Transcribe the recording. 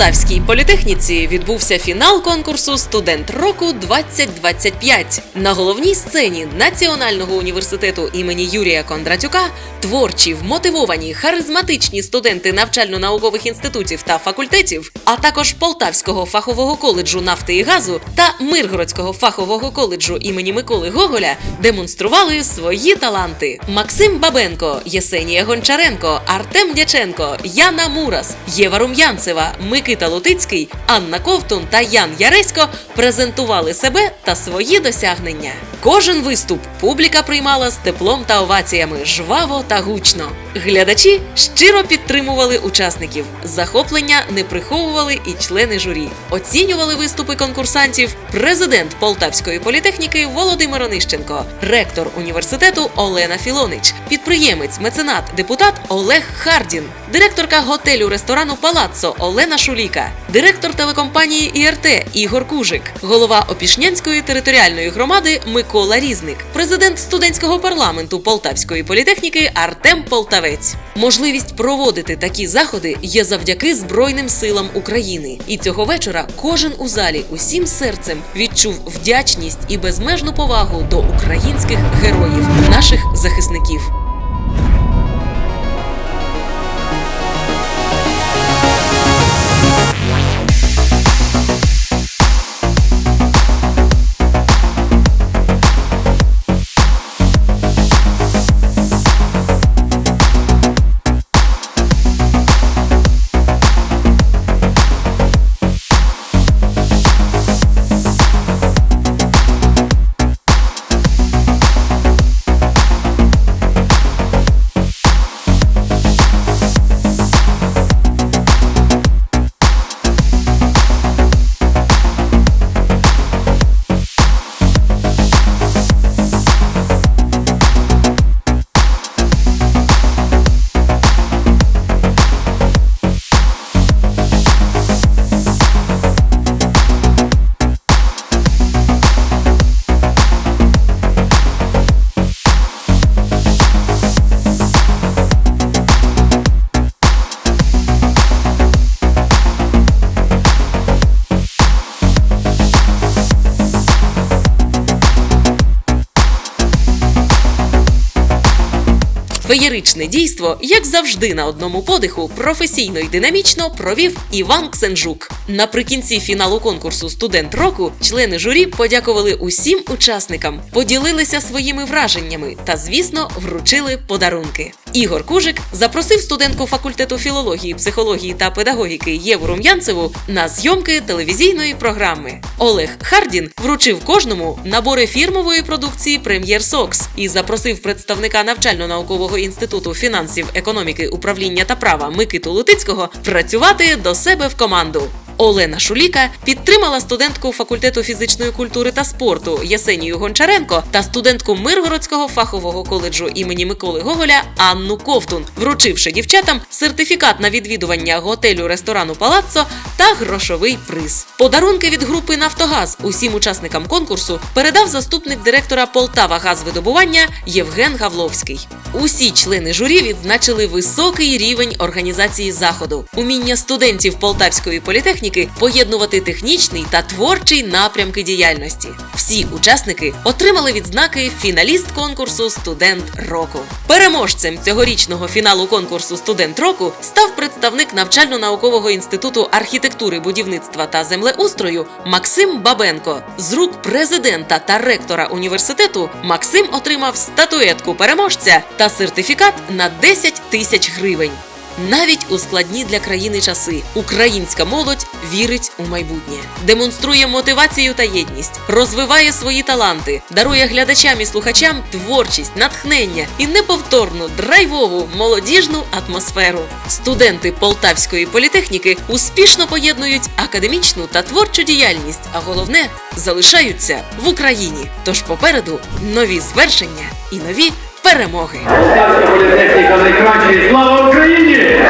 Полтавській політехніці відбувся фінал конкурсу Студент року 2025. На головній сцені Національного університету імені Юрія Кондратюка творчі, вмотивовані, харизматичні студенти навчально-наукових інститутів та факультетів, а також Полтавського фахового коледжу нафти і газу та Миргородського фахового коледжу імені Миколи Гоголя демонстрували свої таланти. Максим Бабенко, Єсенія Гончаренко, Артем Дяченко, Яна Мурас, Єва Рум'янцева, Микита Лутицький, Анна Ковтун та Ян Яресько презентували себе та свої досягнення. Кожен виступ публіка приймала з теплом та оваціями, жваво та гучно. Глядачі щиро підтримували учасників. Захоплення не приховували і члени журі. Оцінювали виступи конкурсантів президент Полтавської політехніки Володимир Онищенко, ректор університету Олена Філонич, підприємець, меценат, депутат Олег Хардін, директорка готелю ресторану Палаццо Олена Шуліка, директор телекомпанії ІРТ Ігор Кужик, голова Опішнянської територіальної громади Микола Різник, президент студентського парламенту Полтавської політехніки Артем Полтавець. Можливість проводити такі заходи є завдяки Збройним силам України. І цього вечора кожен у залі усім серцем відчув вдячність і безмежну повагу до українських героїв, наших захисників. Феєричне дійство, як завжди, на одному подиху професійно і динамічно провів Іван Ксенжук. Наприкінці фіналу конкурсу Студент року члени журі подякували усім учасникам, поділилися своїми враженнями та, звісно, вручили подарунки. Ігор Кужик запросив студентку факультету філології, психології та педагогіки Єву Рум'янцеву на зйомки телевізійної програми. Олег Хардін вручив кожному набори фірмової продукції Прем'єр Сокс і запросив представника навчально-наукового інституту фінансів, економіки, управління та права Микиту Лутицького працювати до себе в команду. Олена Шуліка підтримала студентку факультету фізичної культури та спорту Єсенію Гончаренко та студентку Миргородського фахового коледжу імені Миколи Гоголя Анну Ковтун, вручивши дівчатам сертифікат на відвідування готелю ресторану Палаццо та грошовий приз. Подарунки від групи Нафтогаз усім учасникам конкурсу передав заступник директора Полтава газвидобування Євген Гавловський. Усі члени журі відзначили високий рівень організації заходу, уміння студентів Полтавської політехніки поєднувати технічний та творчий напрямки діяльності. Всі учасники отримали відзнаки фіналіст конкурсу Студент року. Переможцем цьогорічного фіналу конкурсу Студент року став представник навчально-наукового інституту архітектури, будівництва та землеустрою Максим Бабенко. З рук президента та ректора університету Максим отримав статуетку переможця та сертифікат на 10 тисяч гривень. Навіть у складні для країни часи українська молодь вірить у майбутнє, демонструє мотивацію та єдність, розвиває свої таланти, дарує глядачам і слухачам творчість, натхнення і неповторну драйвову молодіжну атмосферу. Студенти Полтавської політехніки успішно поєднують академічну та творчу діяльність, а головне залишаються в Україні. Тож попереду нові звершення і нові перемоги. Слава Україні!